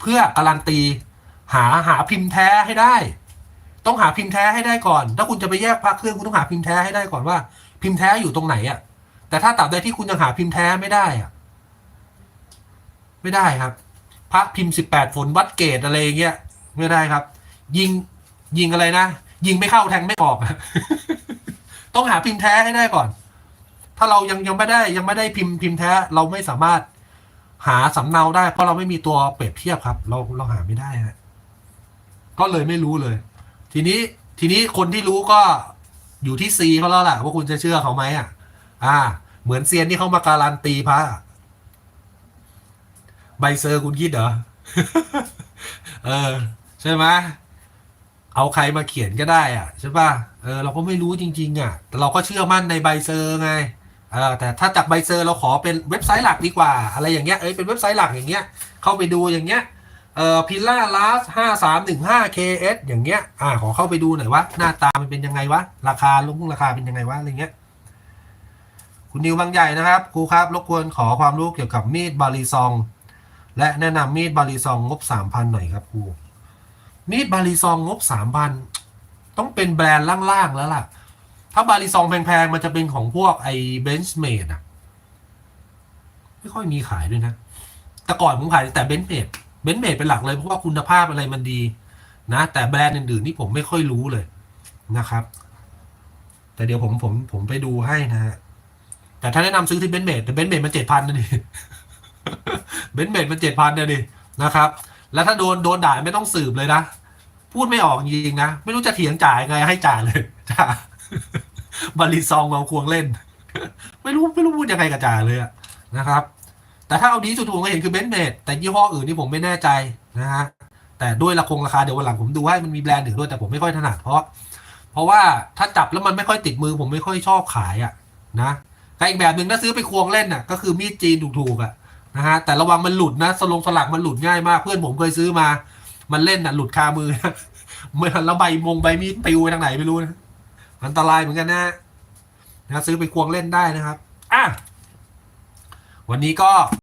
เพื่อการันตี หาหาพิมพ์แท้ให้ได้ ต้องหาพิมพ์แท้ให้ได้ก่อน ถ้าคุณจะไปแยกพระเครื่องคุณต้องหาพิมพ์แท้ให้ได้ก่อนว่า พิมพ์แท้อยู่ตรงไหนอะแต่ถ้าตราบใดที่คุณยังหาพิมพ์แท้ไม่ได้อะไม่ได้ครับ พระพิมพ์สิบแปดฝนวัดเกตอะไรเงี้ยไม่ได้ครับ ยิงยิงอะไรนะยิงไม่เข้าแทงไม่ออกต้องหาพิมพ์แท้ให้ได้ก่อน ถ้าเรายังยังไม่ได้ยังไม่ได้พิมพ์พิมพ์แท้เราไม่สามารถ หาสำเนาได้ เพราะเราไม่มีตัวเปรียบเทียบครับ เราเราหาไม่ได้ฮะก็เลยไม่รู้เลย ทีนี้ทีนี้คนที่รู้ก็อยู่ที่ซีเขาแล้วแหละว่าคุณจะเชื่อเขาไหมอะ อ่า เหมือนเซียนที่เขามาการันตีพระใบเซอร์คุณคิดเหรอเออ ใช่ไหมเอาใครมาเขียนก็ได้อะ ใช่ป่ะเออเราก็ไม่รู้จริง ๆ อะ แต่เราก็เชื่อมั่นในใบเซอร์ไง เออแต่ถ้าจากใบเซอร์เราขอเป็นเว็บไซต์หลักดีกว่า อะไรอย่างเงี้ยเอ้ยเป็นเว็บไซต์หลักอย่างเงี้ยเข้าไปดูอย่างเงี้ยเอ่อพิล่าลาสห้าสามหนึ่งห้า KS อย่างเงี้ยอ่าขอเข้าไปดูหน่อยว่าหน้าตามันเป็นยังไงวะราคาลงราคาเป็นยังไงวะอะไรเงี้ยคุณนิวบางใหญ่นะครับครูครับรบกวนขอความรู้เกี่ยวกับมีดบาลีซอง และแนะนำมีดบาลีซองงบสามพันหน่อยครับครูมีดบาลีซองงบสามพันต้องเป็นแบรนด์ล่างๆแล้วล่ะ ถ้าบาลีซองแพงๆ มันจะเป็นของพวกไอ้เบนช์เมดอะไม่ค่อยมีขายด้วยนะ แต่ก่อนผมขายแต่เบนช์เมดเบนซ์เมดเป็นหลักเลยเพราะว่าคุณภาพอะไรมันดี นะ แต่แบรนด์อื่นๆนี่ผมไม่ค่อยรู้เลยนะครับ แต่เดี๋ยวผมผมผมไปดูให้นะฮะแต่ถ้าแนะนำซื้อที่เบนซ์เมดแต่เบนซ์เมดมันเจ็ดพันนะดิเบนซ์เมดมันเจ็ดพันนะดินะครับ แล้วถ้าโดนโดนด่าไม่ต้องสืบเลยนะพูดไม่ออกจริงๆนะ ไม่รู้จะเถียงจ่ายไงให้จ่ายเลยจ่า บาลีซองมาควงเล่น ไม่รู้ไม่รู้พูดยังไงกับจ่าเลยอะนะครับ แต่ถ้าเอาดีสุดผมเคยเห็นคือเบนซ์เมดแต่ยี่ห้ออื่นนี่ผมไม่แน่ใจนะฮะแต่ด้วยราคงราคาเดี๋ยววันหลังผมดูให้มันมีแบรนด์อื่นด้วยแต่ผมไม่ค่อยถนัดเพราะ เพราะว่าถ้าจับแล้วมันไม่ค่อยติดมือผมไม่ค่อยชอบขายอะนะแต่อีกแบบหนึ่งถ้าซื้อไปควงเล่นอะก็คือมีดจีนถูกๆอะนะฮะแต่ระวังมันหลุดนะสลงสลักมันหลุดง่ายมาก เพื่อนผมเคยซื้อมา มันเล่นอะหลุดคามือนะเมื่อแล้วใบมงใบมีดปิวไปทางไหนไม่รู้นะ อันตรายเหมือนกันนะนะซื้อไปควงเล่นได้นะครับ อะ วันนี้ก็